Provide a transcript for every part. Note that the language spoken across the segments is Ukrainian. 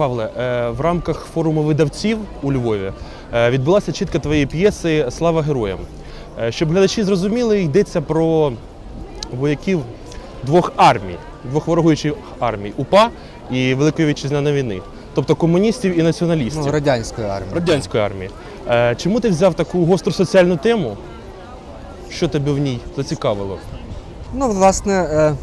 Павле, е, в рамках форуму видавців у Львові е, відбулася чітка твоєї п'єси Слава героям. Е, Щоб глядачі зрозуміли, йдеться про вояків двох армій, двох ворогуючих армій УПА і Великої вітчизняної війни, тобто комуністів і націоналістів Ну, радянської армії. радянської армії. Чому ти взяв таку гостру соціальну тему? Що тебе в ній зацікавило? Ну, власне,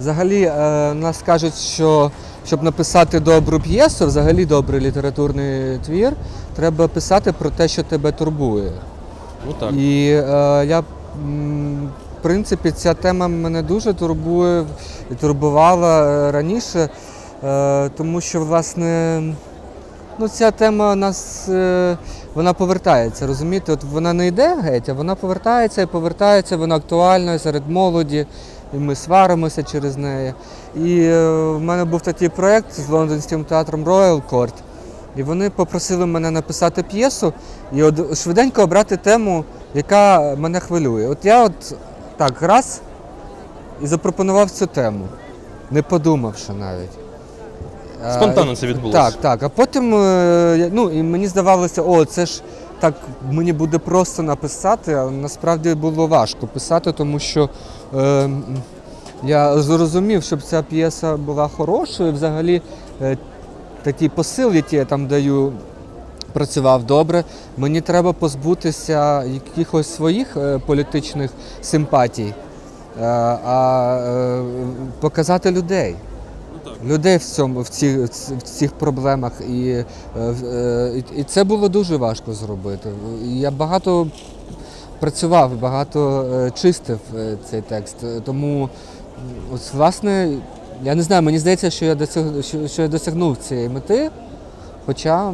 взагалі нас кажуть, що щоб написати добру п'єсу, взагалі добрий літературний твір, треба писати про те, що тебе турбує. Ну так. І е, я, в принципі, ця тема мене дуже турбує і турбувала е, раніше, е, тому що, власне, ну, ця тема у нас е, вона повертається, розумієте? От вона не йде геть, а вона повертається і повертається, вона актуальна серед молоді, і ми сваримося через неї. І е, в мене був такий проєкт з лондонським театром Royal Court. І вони попросили мене написати п'єсу і от швиденько обрати тему, яка мене хвилює. От я от так раз і запропонував цю тему, не подумавши навіть. Е, Спонтанно це відбулося. Так, так. А потім е, ну, і мені здавалося, о, це ж так мені буде просто написати, а насправді було важко писати, тому що е, я зрозумів, щоб ця п'єса була хорошою, взагалі е, такий посил, який я там даю, працював добре. Мені треба позбутися якихось своїх е, політичних симпатій, е, а е, показати людей. Людей в цьому в цих, в цих проблемах, і, е, е, і- і це було дуже важко зробити. Я багато працював, багато е, чистив е, цей текст. Е, Тому, от, власне, я не знаю, мені здається, що я досяг, що, що я досягнув цієї мети. Хоча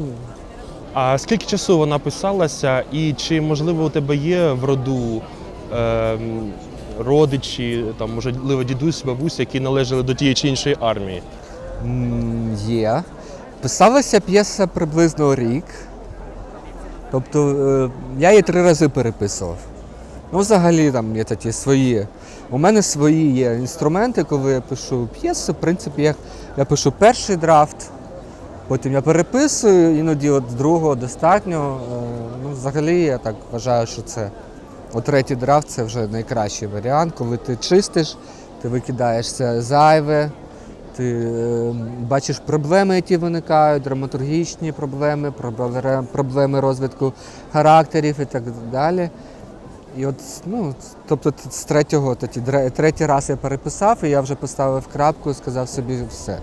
А скільки часу вона писалася, і чи можливо у тебе є в роду ем, родичі, там можливо дідусь, бабуся, які належали до тієї чи іншої армії? Є. Писалася п'єса приблизно рік. Тобто е, я її три рази переписував. Ну, взагалі там є такі свої. У мене свої є інструменти, коли я пишу п'єсу. В принципі, я, я пишу перший драфт, потім я переписую, іноді от другого достатньо. Е, Ну, взагалі, я так вважаю, що це от третій драфт це вже найкращий варіант, коли ти чистиш, ти викидаєш це зайве, ти е, бачиш проблеми, які виникають, драматургічні проблеми, проблеми розвитку характерів і так далі. І от, ну, тобто з третього, тоді, третій раз я переписав, і я вже поставив крапку і сказав собі все.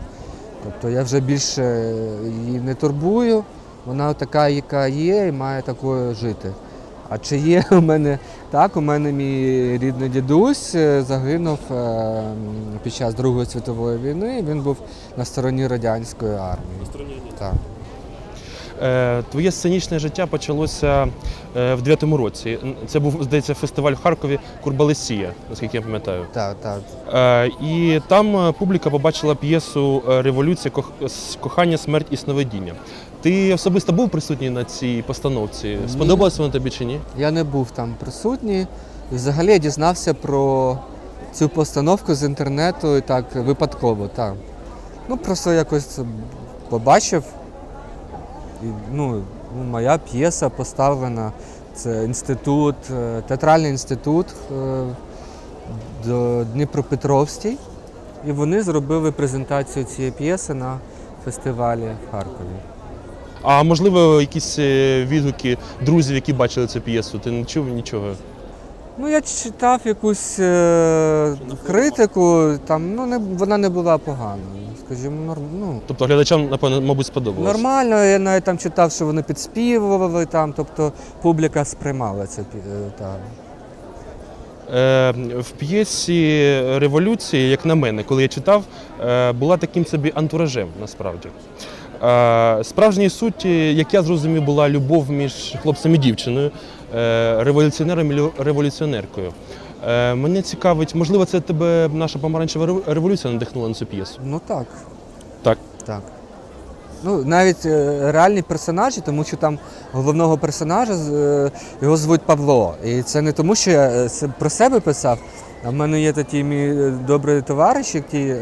Тобто я вже більше її не турбую, вона така, яка є, і має такою жити. А чи є у мене так, у мене мій рідний дідусь е, загинув е, під час Другої світової війни. Він був на стороні радянської армії. На Так. Е, Твоє сценічне життя почалося в 9-му році. Це був, здається, фестиваль в Харкові Курбалесія, наскільки я пам'ятаю. Так, так. І там публіка побачила п'єсу Революція, кох- кохання, смерть і сновидіння. Ти особисто був присутній на цій постановці? Сподобалося вона тобі чи ні? Я не був там присутній. Взагалі я дізнався про цю постановку з інтернету і так випадково. Так. Ну просто якось побачив. І, ну, ну, моя п'єса поставлена. Це інститут, е, театральний інститут е, до Дніпропетровський. І вони зробили презентацію цієї п'єси на фестивалі в Харкові. А можливо, якісь е, відгуки друзів, які бачили цю п'єсу? Ти не чув нічого? Ну, я читав якусь е, критику, там, ну, не, вона не була поганою. Скажімо, норм, ну, Тобто глядачам, напевно, мабуть, сподобалось. нормально, я навіть там читав, що вони підспівували, там, тобто публіка сприймала це. е, Та. Е, в п'єсі Революції, як на мене, коли я читав, е, була таким собі антуражем насправді. Е, Справжньої суті, як я зрозумів, була любов між хлопцем і дівчиною, е, революціонером і революціонеркою. Е, Мене цікавить, можливо, це тебе наша помаранчева революція надихнула на цю п'єсу. Ну так. Так. Так. Ну, навіть реальні персонажі, тому що там головного персонажа його звуть Павло. І це не тому, що я про себе писав. А в мене є такий мій добрий товариш, який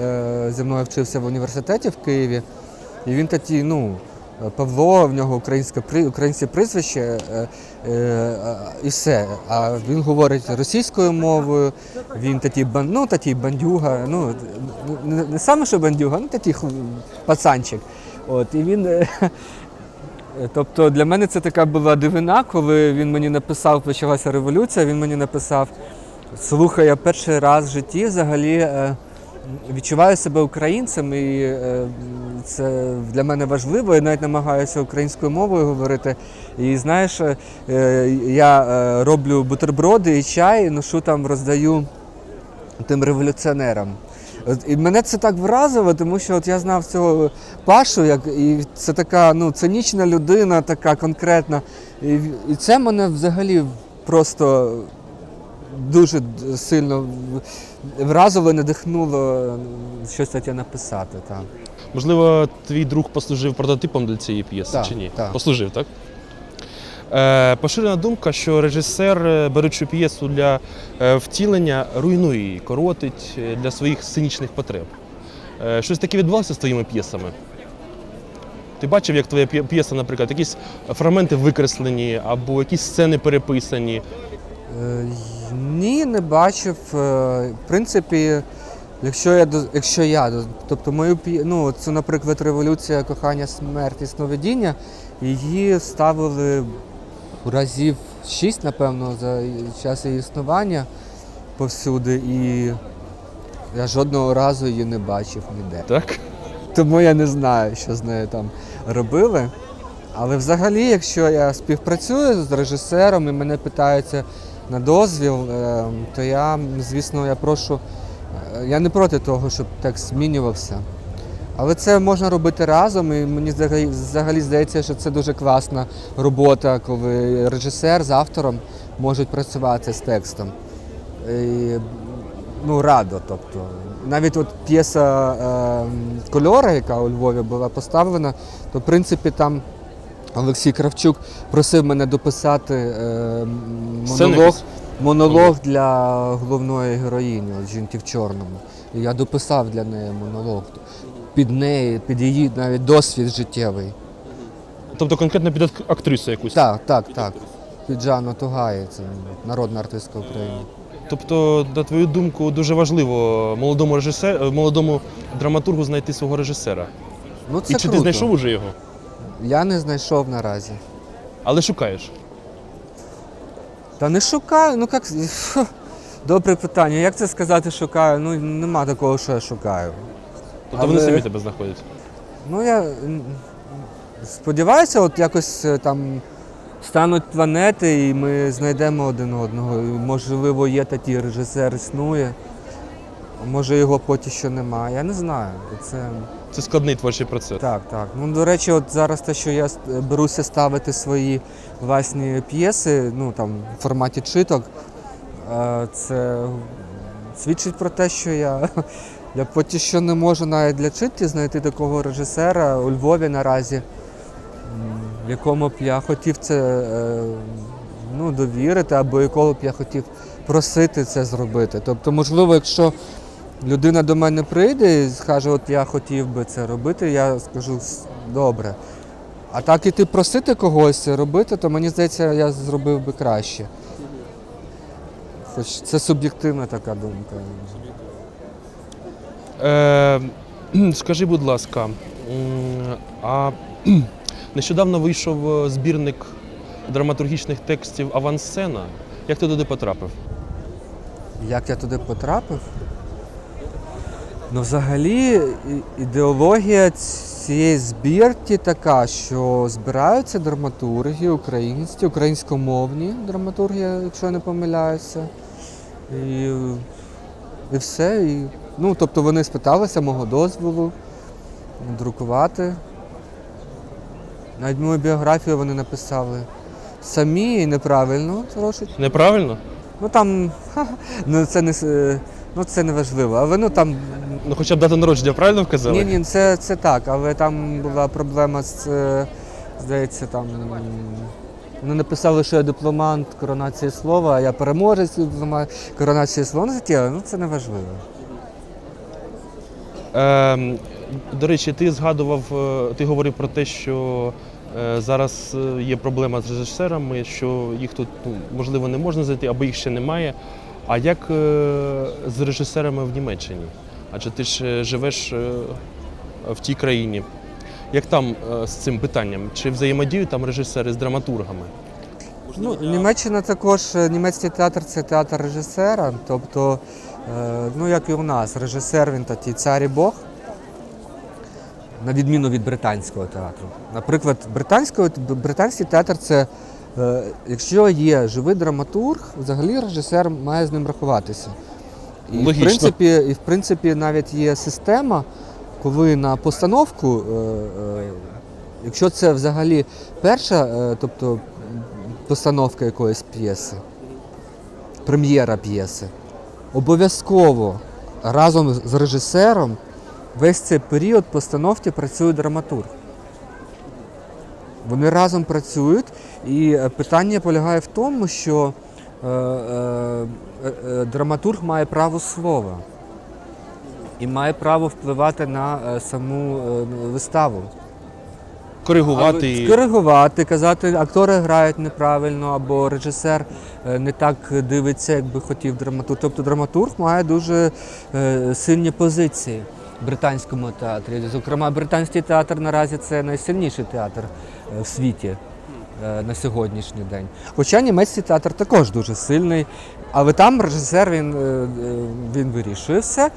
зі мною вчився в університеті в Києві. І він такий, ну, Павло, в нього українське, українське прізвище е, е, і все. А він говорить російською мовою, він такий, ну, такий бандюга, ну, не, саме, що бандюга, ну такий пацанчик. От, і він. е, Тобто для мене це така була дивина, коли він мені написав, почалася революція, він мені написав, слухай, я перший раз в житті взагалі відчуваю себе українцем, і це для мене важливо. Я навіть намагаюся українською мовою говорити. І знаєш, е, я е, роблю бутерброди і чай, ношу там, роздаю тим революціонерам. І мене це так вразило, тому що от я знав цього Пашу, як, і це така ну, цинічна людина, така конкретна. І, і це мене взагалі просто дуже сильно вразило, надихнуло щось таке написати. Так. Можливо, твій друг послужив прототипом для цієї п'єси Так, чи ні? так. Послужив, так? Е, поширена думка, що режисер, е, беручи п'єсу для е, втілення, руйнує її, коротить е, для своїх сценічних потреб. Е, щось таке відбувалося з твоїми п'єсами? Ти бачив, як твоя п'є- п'єса, наприклад, якісь фрагменти викреслені або якісь сцени переписані? Е, Ні, не бачив. В принципі, якщо я якщо я, тобто мою ну, це, наприклад, революція кохання, смерть і сновидіння, її ставили разів шість, напевно, за час її існування повсюди, і я жодного разу її не бачив ніде. Так? Тому я не знаю, що з нею там робили. Але взагалі, якщо я співпрацюю з режисером і мене питаються на дозвіл, е, то я, звісно, я прошу. Я не проти того, щоб текст змінювався. Але це можна робити разом, і мені взагалі, здається, що це дуже класна робота, коли режисер з автором можуть працювати з текстом. І, ну, радо. Тобто. Навіть от п'єса е, Кольори, яка у Львові була поставлена, то в принципі там Олексій Кравчук просив мене дописати е, монолог? Монолог для головної героїні, от жінки в чорному. І я дописав для неї монолог. Під неї, під її навіть досвід життєвий. Тобто конкретно під актрису якусь? Так, так, так. Під Жанну Тугаї, це народна артистка України. Тобто, на твою думку, дуже важливо молодому режисеру, молодому драматургу знайти свого режисера. Ну, це І чи круто. ти знайшов уже його? Я не знайшов наразі. Але шукаєш. Та не шукаю, ну як. Добре питання. Як це сказати шукаю? Ну нема такого, що я шукаю. Тобто вони Але- самі тебе знаходять. Ну я м, сподіваюся, от якось е, там стануть планети і ми знайдемо один одного. І, можливо, є такий режисер існує. Може його поки що немає. Я не знаю. Це Це складний творчий процес. так, так. Ну до речі, от зараз те, що я беруся ставити свої власні п'єси, ну там в форматі читок, е, це свідчить про те, що я, я поки що не можу навіть для читки знайти такого режисера у Львові наразі, м, якому б я хотів це е, ну, довірити, або якого б я хотів просити це зробити. Тобто, можливо, якщо людина до мене прийде і скаже, от я хотів би це робити, я скажу добре. А так іти просити когось робити, то мені здається, я зробив би краще. Хоч це суб'єктивна така думка. Е, скажи, будь ласка, а нещодавно вийшов е, збірник драматургічних текстів Авансцена. Як ти туди потрапив? Як я туди потрапив? Ну, взагалі, ідеологія цієї збірки така, що збираються драматурги українські, українськомовні драматурги, якщо я не помиляюся. І, і все. І, ну, тобто вони спиталися мого дозволу друкувати. Навіть мою біографію вони написали самі і неправильно трошечки. Неправильно? Ну там ну це не с- ну це не важливо. Але ну там Ну, хоча б дату народження правильно вказали? ні, ні, це, це так, але там була проблема з е, здається, там м, вони написали, що я дипломант коронації слова, а я переможець диплома- коронації слова. Ну, таке, ну це не важливо. Е, До речі, ти згадував, е, ти говорив про те, що е, зараз е, є проблема з режисерами, що їх тут ну, можливо не можна знайти або їх ще немає. А як е, з режисерами в Німеччині? Адже ти ж е, живеш е, в тій країні. Як там з цим питанням? Чи взаємодіють там режисери з драматургами? Ну, Німеччина також, німецький театр це театр режисера. Тобто, ну як і у нас, режисер він такий цар і Бог, на відміну від британського театру. Наприклад, британський театр це, якщо є живий драматург, взагалі режисер має з ним рахуватися. І, в принципі, і в принципі навіть є система, коли на постановку, е, е, якщо це взагалі перша, е, тобто постановка якоїсь п'єси, прем'єра п'єси, обов'язково разом з режисером весь цей період постановки працює драматург. Вони разом працюють, і е, питання полягає в тому, що е, е, драматург має право слова і має право впливати на саму виставу. Коригувати і- Коригувати, казати, актори грають неправильно, або режисер не так дивиться, як би хотів драматург. Тобто драматург має дуже сильні позиції британському театрі. Зокрема, британський театр наразі це найсильніший театр е, в світі е, на сьогоднішній день. Хоча німецький театр також дуже сильний, але там режисер він, е, він вирішує все.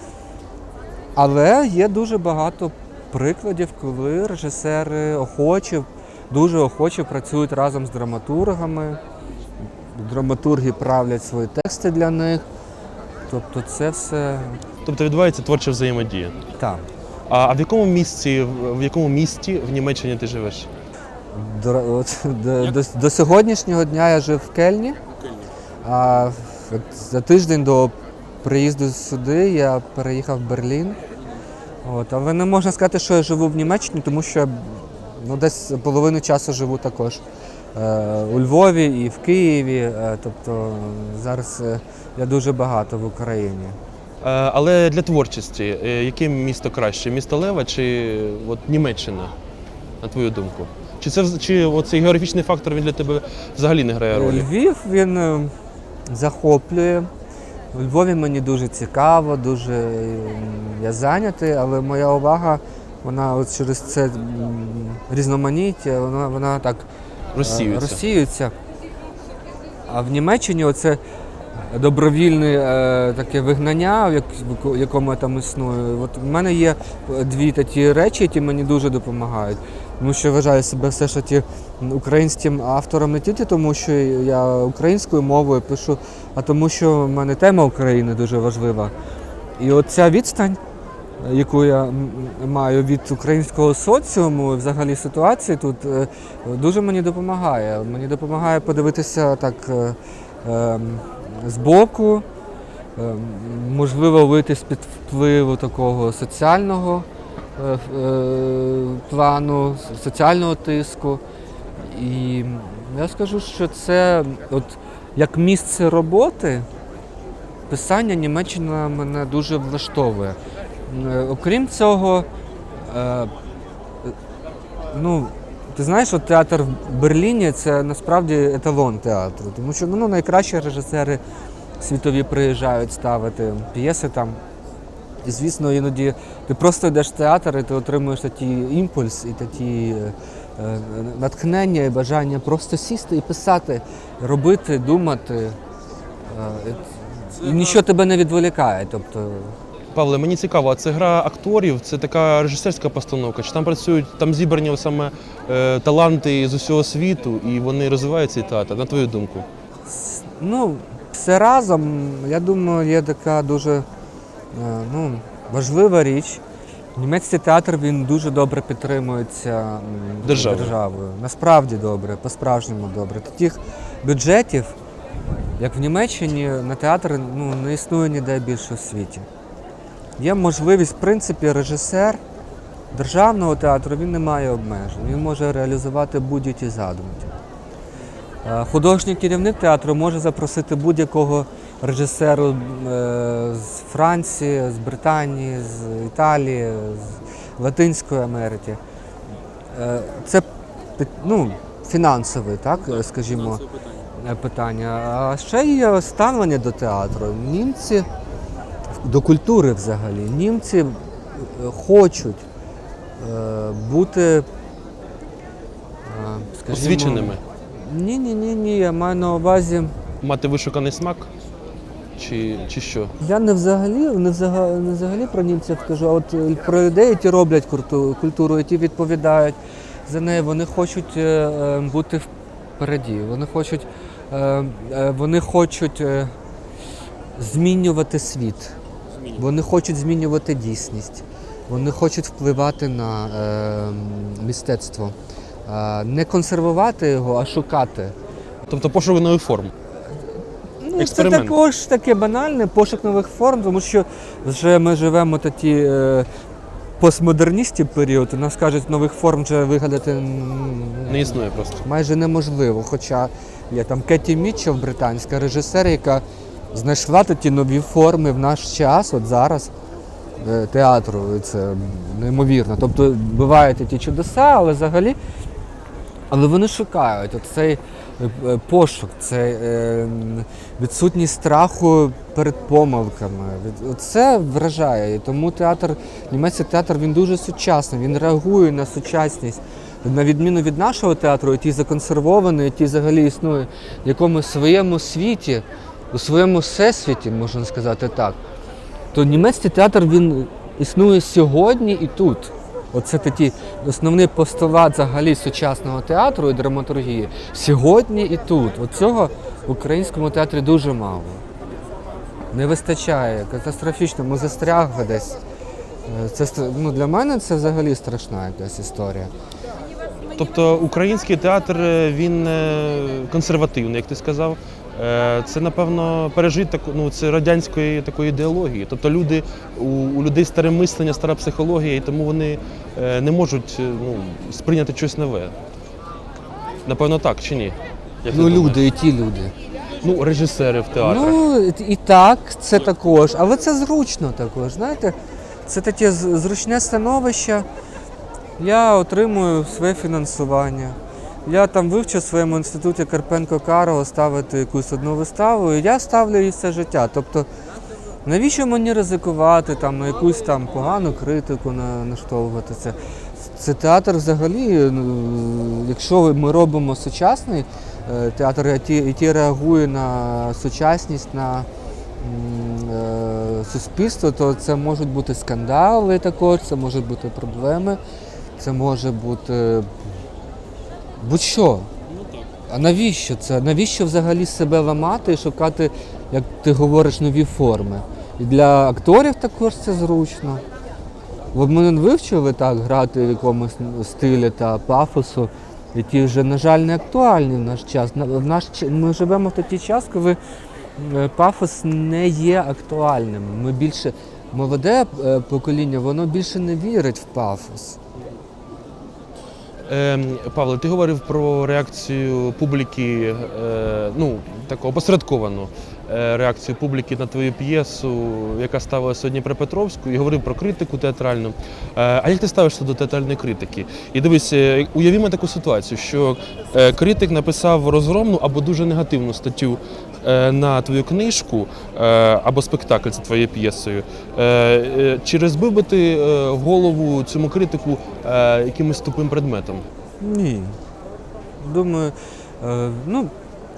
Але є дуже багато прикладів, коли режисери охоче, дуже охоче працюють разом з драматургами. Драматурги правлять свої тексти для них. Тобто це все Тобто відбувається творча взаємодія. там. А, а в якому місці, в в якому місті в Німеччині ти живеш? До, от, до, до, до сьогоднішнього дня я жив в Кельні. А от за тиждень до приїзду сюди я переїхав в Берлін. От, але не можна сказати, що я живу в Німеччині, тому що ну, десь половину часу живу також е, у Львові і в Києві. Е, тобто зараз е, я дуже багато в Україні. Е, Але для творчості, е, яке місто краще? Місто Лева чи от Німеччина, на твою думку? Чи це чи оцей географічний фактор він для тебе взагалі не грає ролі? Львів він е, захоплює. У Львові мені дуже цікаво, дуже я зайнятий, але моя увага, вона от через це різноманіття, вона, вона так Розсіюється. розсіюється. А в Німеччині оце добровільне е, таке вигнання, якому я там існую. От в мене є дві такі речі, які мені дуже допомагають. Тому що вважаю себе все ж таки українським автором не тільки тому, що я українською мовою пишу, а тому, що в мене тема України дуже важлива. І от ця відстань, яку я маю від українського соціуму, взагалі ситуації тут, е, дуже мені допомагає. Мені допомагає подивитися так е, е, збоку, е, можливо, вийти з-під впливу такого соціального е, е, плану, соціального тиску. І я скажу, що це от як місце роботи, писання Німеччина мене дуже влаштовує. Окрім цього, ну, ти знаєш, от театр в Берліні це насправді еталон театру, тому що ну, найкращі режисери світові приїжджають ставити п'єси там. І звісно, іноді ти просто йдеш в театр і ти отримуєш такий імпульс і такі е, е, натхнення і бажання просто сісти і писати, робити, думати. Е, і нічого тебе не відволікає. Тобто, Павле, мені цікаво, а це гра акторів, це така режисерська постановка. Чи там працюють, там зібрані саме е, таланти з усього світу, і вони розвивають цей театр, на твою думку? Ну, все разом, я думаю, є така дуже е, ну, важлива річ. Німецький театр він дуже добре підтримується Державою. державою. Насправді добре, по-справжньому добре. Таких бюджетів, як в Німеччині, на театр ну, не існує ніде більше в світі. Є можливість, в принципі, режисер державного театру він не має обмежень. Він може реалізувати будь-які задумки. Е, Художній керівник театру може запросити будь-якого режисеру е, з Франції, з Британії, з Італії, з Латинської Америки. Е, Це ну, фінансове, так, скажімо, питання. А ще є ставлення до театру. Німці до культури взагалі. Німці е, хочуть е, бути е, скажімо, Освіченими. Ні, ні, ні, ні. Я маю на увазі. Мати вишуканий смак? Чи, чи що? Я не взагалі, не взагалі, не взагалі про німців кажу, а от про людей, які роблять культу- культуру, які відповідають за неї, вони хочуть бути впереді. Вони хочуть, вони хочуть змінювати світ. Вони хочуть змінювати дійсність. Вони хочуть впливати на е, мистецтво. Е, Не консервувати його, а шукати. Тобто пошук нових форм. Ну, це Експеримент. також таке банальне пошук нових форм, тому що вже ми живемо такі е, постмодерністів період. У нас кажуть, нових форм вже вигадати м, Не існує просто. майже неможливо. Хоча є там Кеті Мітчелл, британська режисер, яка знайшла такі нові форми в наш час, от зараз. е, Театру це неймовірно. Тобто бувають ті чудеса, але взагалі але вони шукають оцей е, е, пошук, цей відсутність страху перед помилками. Це вражає. І тому театр, німецький театр він дуже сучасний, він реагує на сучасність. На відміну від нашого театру, який законсервований, який взагалі існує в якомусь своєму світі, у своєму всесвіті, можна сказати так, то німецький театр він існує сьогодні і тут. Оце такий основний постулат взагалі сучасного театру і драматургії. Сьогодні і тут. От цього в українському театрі дуже мало. Не вистачає, катастрофічно, ми застрягли десь. Е, Це ну, для мене це взагалі страшна якась історія. Тобто український театр е, він е, консервативний, як ти сказав. Е, Це, напевно, пережит таку, ну, це радянської такої ідеології. Тобто люди, у, у людей старе мислення, стара психологія, і тому вони е, не можуть е, ну, сприйняти щось нове. Напевно, так чи ні? Як ти Ну, думаєш? люди, і ті люди. Ну, режисери в театрах. Ну, і- і так, це також, але це зручно також. Знаєте, це таке з- зручне становище. Я отримую своє фінансування. Я там вивчив в своєму інституті Карпенко Карого ставити якусь одну виставу, і я ставлю її все життя. Тобто, навіщо мені ризикувати там на якусь там погану критику на, наштовхувати це? Це театр взагалі, ну, якщо ми робимо сучасний е, театр, який реагує на сучасність, на е, суспільство, то це можуть бути скандали також, це можуть бути проблеми, це може бути будь-що. А навіщо це? Навіщо взагалі себе ламати і шукати, як ти говориш, нові форми? І для акторів також це зручно. Бо ми не вивчили так грати в якомусь стилі та пафосу, які вже, на жаль, не актуальні в наш час. В наш, ми живемо в такий час, коли е, пафос не є актуальним. Ми більше молоде е, покоління, воно більше не вірить в пафос. Ем, Павло, ти говорив про реакцію публіки, е, ну, таку опосередковану реакцію публіки на твою п'єсу, яка ставила сьогодні при Петровську, і говорив про критику театральну. Е, а як ти ставишся до театральної критики? І дивись, е, уявімо таку ситуацію, що е, критик написав розгромну або дуже негативну статтю е, на твою книжку е, або спектакль за твоєю п'єсою. Е, е, Чи розбив би ти е, голову цьому критику е, якимось тупим предметом? Ні. Думаю, е, ну,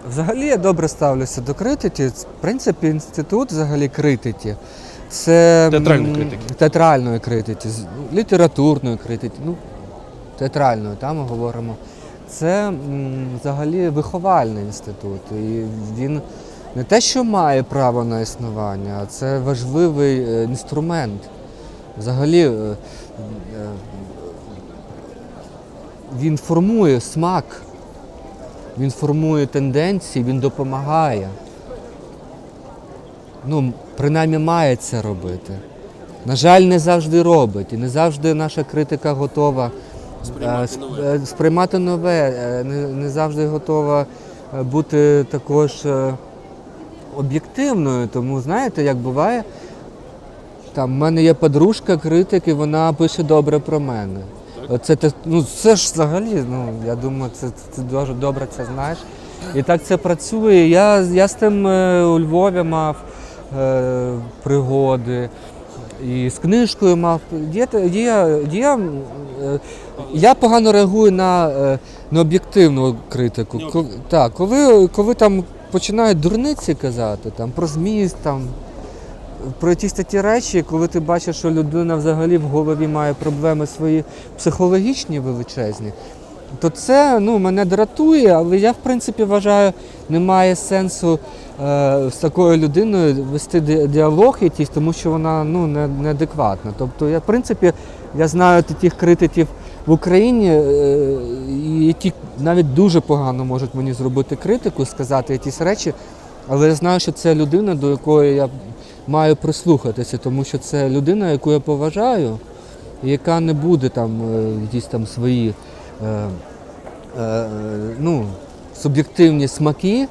взагалі я добре ставлюся до критики. В принципі, інститут взагалі критики. Це Театральної критики. Театральної критики, літературної критики. Ну, театральної, там ми говоримо. Це взагалі виховальний інститут. І він не те, що має право на існування, а це важливий е, інструмент. Взагалі, е, е, він формує смак, він формує тенденції, він допомагає. Ну, принаймні має це робити. На жаль, не завжди робить, і не завжди наша критика готова сприймати нове, сприймати нове е, не, не завжди готова е, бути також е, об'єктивною. Тому знаєте, як буває, Там в мене є подружка, критик, і вона пише добре про мене. Це те- ну це ж взагалі, ну я думаю, це, це дуже добре це знаєш. І так це працює. Я, я з тим е, у Львові мав е, пригоди. І з книжкою мав. Є, є, є, е, я погано реагую на, е, на об'єктивну критику. Ко- Так, коли, коли там починають дурниці казати, там, про зміст, там, про якісь такі речі, коли ти бачиш, що людина взагалі в голові має проблеми свої психологічні величезні, то це ну, мене дратує, але я в принципі вважаю, немає сенсу е, з такою людиною вести ді- діалог якийсь, тому що вона ну, не, неадекватна. Тобто, я, в принципі, я знаю таких критиків в Україні, е, які навіть дуже погано можуть мені зробити критику, сказати якісь речі, але я знаю, що це людина, до якої я маю прислухатися, тому що це людина, яку я поважаю, яка не буде там е, якісь там свої е, е, ну, суб'єктивні смаки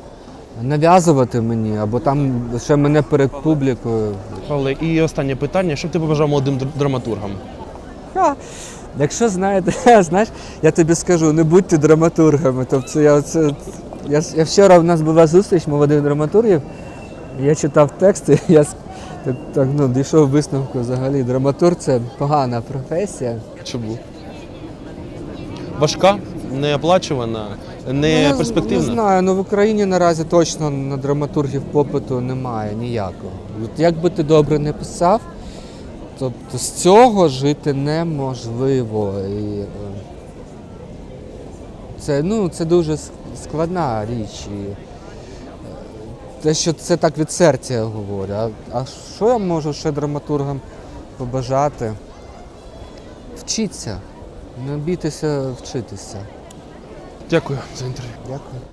нав'язувати мені, або там ще мене перед публікою. Павле, і останнє питання: що б ти побажав молодим драматургам? Ха, якщо знаєте, знаєш, я тобі скажу, не будьте драматургами. Тобто я, це, я, я вчора в нас була зустріч молодих драматургів, я читав тексти, я так, так, ну, дійшов висновку взагалі. Драматург це погана професія. Чому? Важка, неоплачувана, не Ну, перспективна. Не знаю, ну в Україні наразі точно на драматургів попиту немає ніякого. От як би ти добре не писав, тобто з цього жити неможливо. І, е, це, ну, це дуже складна річ. І, е, те, що це так від серця я говорю. А, а що я можу ще драматургам побажати? Вчіться, не бійтеся вчитися. Дякую за інтерв'ю. Дякую.